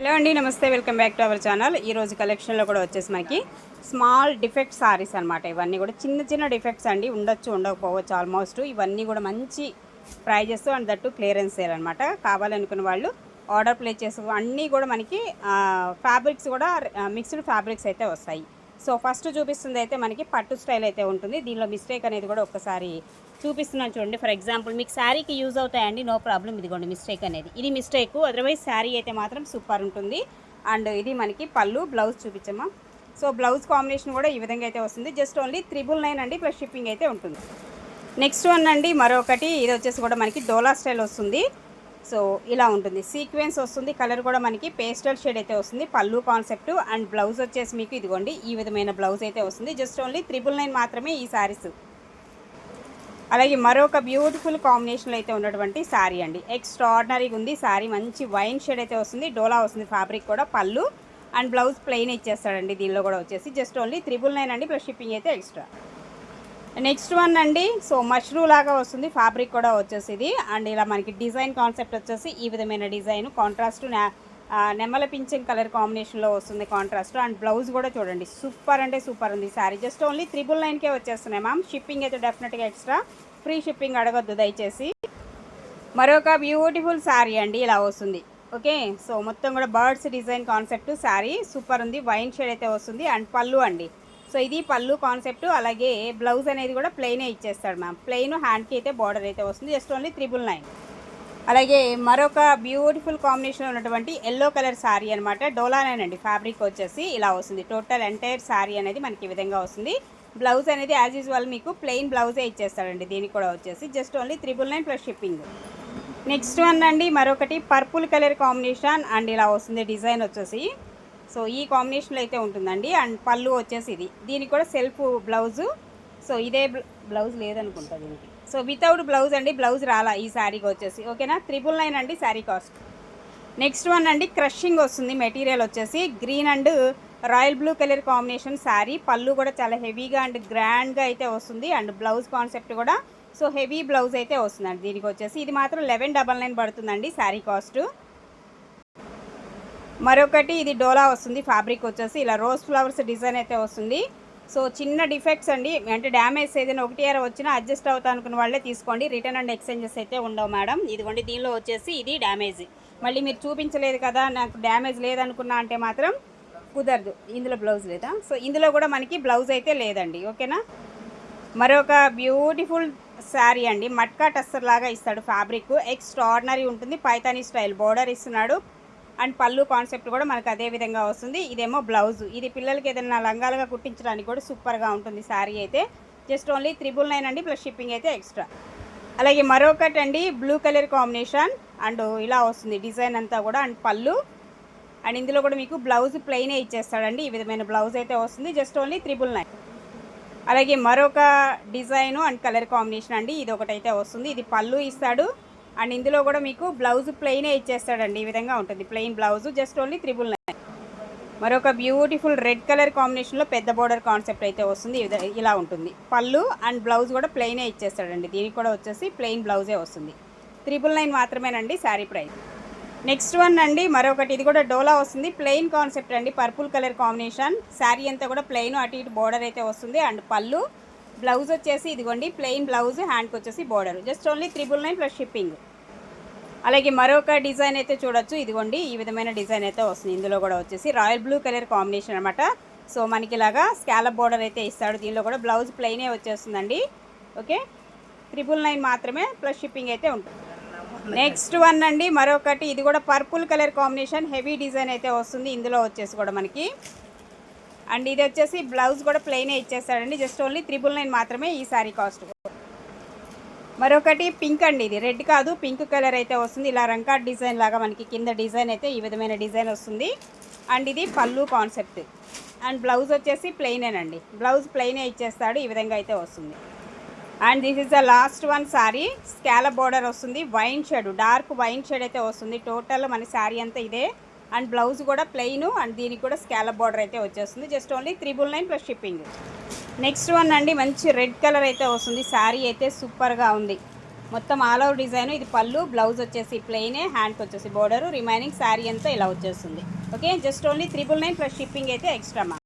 Hello అండి నమస్తే welcome back to our channel. ఈ రోజు కలెక్షన్లో కూడా వచ్చేసి మనకి స్మాల్ డిఫెక్ట్ సారీస్ అనమాట ఇవన్నీ కూడా చిన్న చిన్న డిఫెక్ట్స్ అండి. ఉండొచ్చు ఉండకపోవచ్చు ఆల్మోస్ట్ ఇవన్నీ కూడా మంచి prices and that clearance sale అనమాట కావాలనుకున్న వాళ్ళు ఆర్డర్ ప్లేస్ చేసుకో అన్నీ కూడా మనకి ఫ్యాబ్రిక్స్ కూడా మిక్స్డ్ ఫ్యాబ్రిక్స్ అయితే వస్తాయి. సో ఫస్ట్ చూపిస్తుంది అయితే మనకి పట్టు స్టైల్ అయితే ఉంటుంది. దీనిలో మిస్టేక్ అనేది కూడా ఒక్కసారి చూపిస్తున్నాను చూడండి. ఫర్ ఎగ్జాంపుల్ మీకు శారీకి యూజ్ అవుతాయండి నో ప్రాబ్లం ఇదిగోండి మిస్టేక్ అనేది. ఇది మిస్టేక్. అదర్వైజ్ శారీ అయితే మాత్రం సూపర్ ఉంటుంది. అండ్ ఇది మనకి పళ్ళు బ్లౌజ్ చూపించమ్మా. సో బ్లౌజ్ కాంబినేషన్ కూడా ఈ విధంగా అయితే వస్తుంది. జస్ట్ ఓన్లీ త్రిబుల్ నైన్ అండి ప్లస్ షిప్పింగ్ అయితే ఉంటుంది. నెక్స్ట్ వన్ అండి మరొకటి. ఇది వచ్చేసి కూడా మనకి డోలా స్టైల్ వస్తుంది. సో ఇలా ఉంటుంది. సీక్వెన్స్ వస్తుంది కలర్ కూడా మనకి పేస్టల్ షేడ్ అయితే వస్తుంది పళ్ళు కాన్సెప్ట్ అండ్ బ్లౌజ్ వచ్చేసి మీకు ఇదిగోండి ఈ విధమైన బ్లౌజ్ అయితే వస్తుంది. జస్ట్ ఓన్లీ త్రిబుల్ నైన్ మాత్రమే ఈ శారీస్. అలాగే మరొక బ్యూటిఫుల్ కాంబినేషన్లో అయితే ఉన్నటువంటి శారీ అండి. ఎక్స్ట్రాడినరీగా ఉంది శారీ మంచి వైన్ షేడ్ అయితే వస్తుంది డోలా వస్తుంది ఫ్యాబ్రిక్ కూడా పళ్ళు అండ్ బ్లౌజ్ ప్లెయిన్ ఇచ్చేస్తాడండి దీనిలో కూడా వచ్చేసి. జస్ట్ ఓన్లీ త్రిబుల్ నైన్ అండి ప్లస్ షిప్పింగ్ అయితే ఎక్స్ట్రా. నెక్స్ట్ వన్ అండి. సో మష్రూ లాగా వస్తుంది ఫ్యాబ్రిక్ కూడా వచ్చేసి ఇది అండ్ ఇలా మనకి డిజైన్ కాన్సెప్ట్ వచ్చేసి ఈ విధమైన డిజైన్ కాంట్రాస్ట్ నెమ్మల పింఛన్ కలర్ కాంబినేషన్లో వస్తుంది కాంట్రాస్ట్. అండ్ బ్లౌజ్ కూడా చూడండి సూపర్ అంటే సూపర్ ఉంది శారీ జస్ట్ ఓన్లీ త్రిబుల్ నైన్కే వచ్చేస్తున్నాయి మ్యామ్. షిప్పింగ్ అయితే డెఫినెట్గా ఎక్స్ట్రా. ఫ్రీ షిప్పింగ్ అడగొద్దు దయచేసి. మరొక బ్యూటిఫుల్ శారీ అండి ఇలా వస్తుంది. ఓకే? సో మొత్తం కూడా birds design concept sari super ఉంది. వైన్ షేడ్ అయితే వస్తుంది. అండ్ పళ్ళు అండి. సో ఇది పళ్ళు కాన్సెప్ట్ అలాగే బ్లౌజ్ అనేది కూడా ప్లెయినే ఇచ్చేస్తాడు మ్యామ్ ప్లెయిన్ హ్యాండ్కి అయితే బార్డర్ అయితే వస్తుంది. జస్ట్ ఓన్లీ త్రిబుల్ నైన్ అలాగే మరొక బ్యూటిఫుల్ కాంబినేషన్ ఉన్నటువంటి ఎల్లో కలర్ శారీ అనమాట డోలానేనండి ఫ్యాబ్రిక్ వచ్చేసి ఇలా వస్తుంది. టోటల్ ఎంటైర్ శారీ అనేది మనకి ఈ విధంగా వస్తుంది. బ్లౌజ్ అనేది యాజ్ యూజువల్ మీకు ప్లెయిన్ బ్లౌజే ఇచ్చేస్తాడండి. దీనికి కూడా వచ్చేసి just only triple nine plus shipping next one అండి. మరొకటి పర్పుల్ కలర్ కాంబినేషన్ అండ్ ఇలా వస్తుంది. డిజైన్ వచ్చేసి సో ఈ కాంబినేషన్లో అయితే ఉంటుందండి. అండ్ పళ్ళు వచ్చేసి ఇది. దీనికి కూడా సెల్ఫ్ బ్లౌజు. సో ఇదే బ్లౌజ్ లేదనుకుంటా దీనికి. సో వితౌట్ బ్లౌజ్ అండి బ్లౌజ్ రాలా ఈ శారీకి వచ్చేసి. ఓకేనా? త్రిపుల్ నైన్ అండి శారీ కాస్ట్. నెక్స్ట్ వన్ అండి క్రషింగ్ వస్తుంది మెటీరియల్ వచ్చేసి. Green and royal blue colour combination sari. పళ్ళు కూడా చాలా హెవీగా అండ్ గ్రాండ్గా అయితే వస్తుంది. అండ్ బ్లౌజ్ కాన్సెప్ట్ కూడా. సో హెవీ బ్లౌజ్ అయితే వస్తుందండి దీనికి వచ్చేసి. ఇది మాత్రం లెవెన్ డబల్ నైన్ పడుతుందండి శారీ కాస్ట్. మరొకటి ఇది డోలా వస్తుంది ఫ్యాబ్రిక్ వచ్చేసి. ఇలా రోజ్ ఫ్లవర్స్ డిజైన్ అయితే వస్తుంది. సో చిన్న డిఫెక్ట్స్ అండి. అంటే డ్యామేజ్ ఏదైనా ఒకటి అర వచ్చినా అడ్జస్ట్ అవుతా అనుకున్న వాళ్ళే తీసుకోండి. రిటర్న్ అండ్ ఎక్స్చేంజెస్ అయితే ఉండవు మేడం. ఇదిగోండి దీనిలో వచ్చేసి ఇది డ్యామేజ్ మళ్ళీ మీరు చూపించలేదు కదా నాకు డ్యామేజ్ లేదనుకున్నా అంటే మాత్రం కుదరదు. ఇందులో బ్లౌజ్ లేదా? సో ఇందులో కూడా మనకి బ్లౌజ్ అయితే లేదండి. ఓకేనా? మరొక బ్యూటిఫుల్ శారీ అండి. మట్కా టస్సర్ లాగా ఇస్తాడు ఫ్యాబ్రిక్ ఎక్స్ట్రాడినరీ ఉంటుంది. పైతానీ స్టైల్ బోర్డర్ ఇస్తున్నాడు. అండ్ పళ్ళు కాన్సెప్ట్ కూడా మనకు అదే విధంగా వస్తుంది. ఇదేమో బ్లౌజ్. ఇది పిల్లలకి ఏదైనా లంగాలుగా కుట్టించడానికి కూడా సూపర్గా ఉంటుంది శారీ అయితే. జస్ట్ ఓన్లీ త్రిబుల్ నైన్ అండి ప్లస్ షిప్పింగ్ అయితే ఎక్స్ట్రా. అలాగే మరొకటి అండి బ్లూ కలర్ కాంబినేషన్ అండ్ ఇలా వస్తుంది డిజైన్ అంతా కూడా అండ్ పళ్ళు. అండ్ ఇందులో కూడా మీకు బ్లౌజ్ ప్లెయినే ఇచ్చేస్తాడండి. ఈ విధమైన బ్లౌజ్ అయితే వస్తుంది జస్ట్ ఓన్లీ త్రిబుల్ నైన్. అలాగే మరొక డిజైను అండ్ కలర్ కాంబినేషన్ అండి ఇది ఒకటైతే వస్తుంది. ఇది పళ్ళు ఇస్తాడు. అండ్ ఇందులో కూడా మీకు బ్లౌజ్ ప్లెయినే ఇచ్చేస్తాడండి. ఈ విధంగా ఉంటుంది. Plain blouse just only triple nine మరొక బ్యూటిఫుల్ రెడ్ కలర్ కాంబినేషన్లో పెద్ద బోర్డర్ కాన్సెప్ట్ అయితే వస్తుంది. ఇలా ఉంటుంది. పళ్ళు అండ్ బ్లౌజ్ కూడా ప్లెయినే ఇచ్చేస్తాడండి. దీనికి కూడా వచ్చేసి ప్లెయిన్ బ్లౌజే వస్తుంది. త్రిబుల్ నైన్ మాత్రమేనండి శారీ ప్రైస్ నెక్స్ట్ వన్ అండి. మరొకటి. ఇది కూడా డోలా వస్తుంది. ప్లెయిన్ కాన్సెప్ట్ అండి. పర్పుల్ కలర్ కాంబినేషన్ శారీ అంతా కూడా ప్లెయిన్ అటు ఇటు బోర్డర్ అయితే వస్తుంది. అండ్ పళ్ళు బ్లౌజ్ వచ్చేసి ఇదిగోండి ప్లెయిన్ బ్లౌజ్ హ్యాండ్కి వచ్చేసి border just only triple nine plus shipping అలాగే మరొక డిజైన్ అయితే చూడొచ్చు. ఇదిగోండి ఈ విధమైన డిజైన్ అయితే వస్తుంది. ఇందులో కూడా వచ్చేసి రాయల్ బ్లూ కలర్ కాంబినేషన్ అనమాట సో మనకి ఇలాగా స్కాలప్ బోర్డర్ అయితే ఇస్తాడు. దీనిలో కూడా బ్లౌజ్ ప్లెయినే వచ్చేస్తుందండి. ఓకే? త్రిబుల్ నైన్ మాత్రమే ప్లస్ షిప్పింగ్ అయితే ఉంటుంది. నెక్స్ట్ వన్ అండి మరొకటి. ఇది కూడా purple colour combination heavy design అయితే వస్తుంది. ఇందులో వచ్చేసి కూడా మనకి. అండ్ ఇది వచ్చేసి బ్లౌజ్ కూడా ప్లెయినే ఇచ్చేస్తాడండి. జస్ట్ ఓన్లీ త్రిబుల్ నైన్ మాత్రమే ఈ సారీ కాస్ట్. మరొకటి పింక్ అండి ఇది. రెడ్ కాదు పింక్ కలర్ అయితే వస్తుంది. ఇలా రంకా డిజైన్ లాగా మనకి కింద డిజైన్ అయితే ఈ విధమైన డిజైన్ వస్తుంది. అండ్ ఇది పళ్ళు కాన్సెప్ట్. అండ్ బ్లౌజ్ వచ్చేసి ప్లెయినేనండి బ్లౌజ్ ప్లెయినే ఇచ్చేస్తాడు ఈ విధంగా అయితే వస్తుంది. And this is the last one sari scallop border వస్తుంది. Wine shade dark wine shade అయితే వస్తుంది. టోటల్ మన శారీ అంతా ఇదే. అండ్ బ్లౌజ్ కూడా ప్లెయిన్ అండ్ దీనికి కూడా స్కాలప్ బార్డర్ అయితే వచ్చేస్తుంది. Just only triple nine plus shipping. Next one అండి మంచి రెడ్ కలర్ అయితే వస్తుంది. శారీ అయితే సూపర్గా ఉంది. మొత్తం ఆల్ ఓవర్ డిజైన్ ఇది పళ్ళు బ్లౌజ్ వచ్చేసి ప్లెయినే హ్యాండ్కి వచ్చేసి బోర్డర్ రిమైనింగ్ శారీ అంతా ఇలా వచ్చేస్తుంది. Okay just only triple nine plus shipping అయితే ఎక్స్ట్రా మా